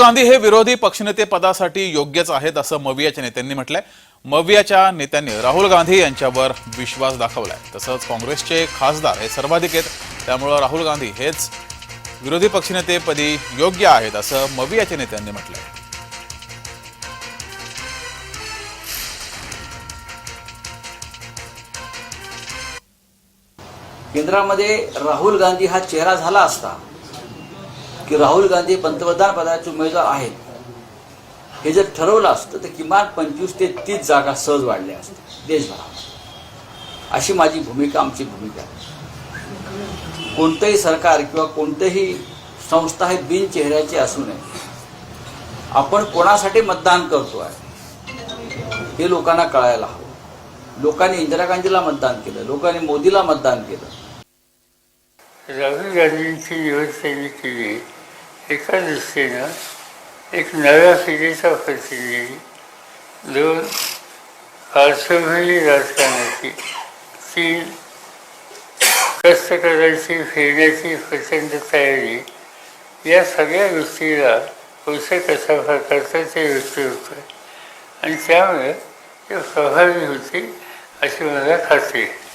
गांधी हे विरोधी पक्षनेते पदासाठी योग्यच आहेत असं मवियाच्या नेत्यांनी म्हटलंय. मवियाच्या नेत्यांनी राहुल गांधी यांच्यावर विश्वास दाखवलाय. तसंच काँग्रेसचे खासदार हे सर्वाधिक आहेत. त्यामुळं राहुल गांधी हेच विरोधी पक्षनेतेपदी योग्य आहेत असं मवियाच्या नेत्यांनी म्हटलंय. केंद्रामध्ये राहुल गांधी हा चेहरा झाला असता की राहुल गांधी पंतप्रधान पदाचे उमेदवार आहेत. हे जर ठरवलं असतं तर किमान पंचवीस ते तीस जागा सहज वाढल्या असत्या देशभरात अशी माझी भूमिका आमची भूमिका आहे. कोणतंही सरकार किंवा कोणतंही संस्था हे बिनचेहऱ्याचे असू नये. आपण कोणासाठी मतदान करतो आहे हे लोकांना कळायला हवं. लोकांनी इंदिरा गांधीला मतदान केलं लोकांनी मोदीला मतदान केलं. राहुल गांधींची निवड त्यांनी केली. एका दृष्टीनं एक नव्या पिढीचा प्रतिनिधी दोन पार्श्वभूमी राजकारणाची ती कष्ट करायची फिरण्याची प्रचंड तयारी या सगळ्या गोष्टीला पोषक कसा प्रकारचं ते व्यक्ती होतं. आणि त्यामुळे ते प्रभावी होती अशी मला खात्री आहे.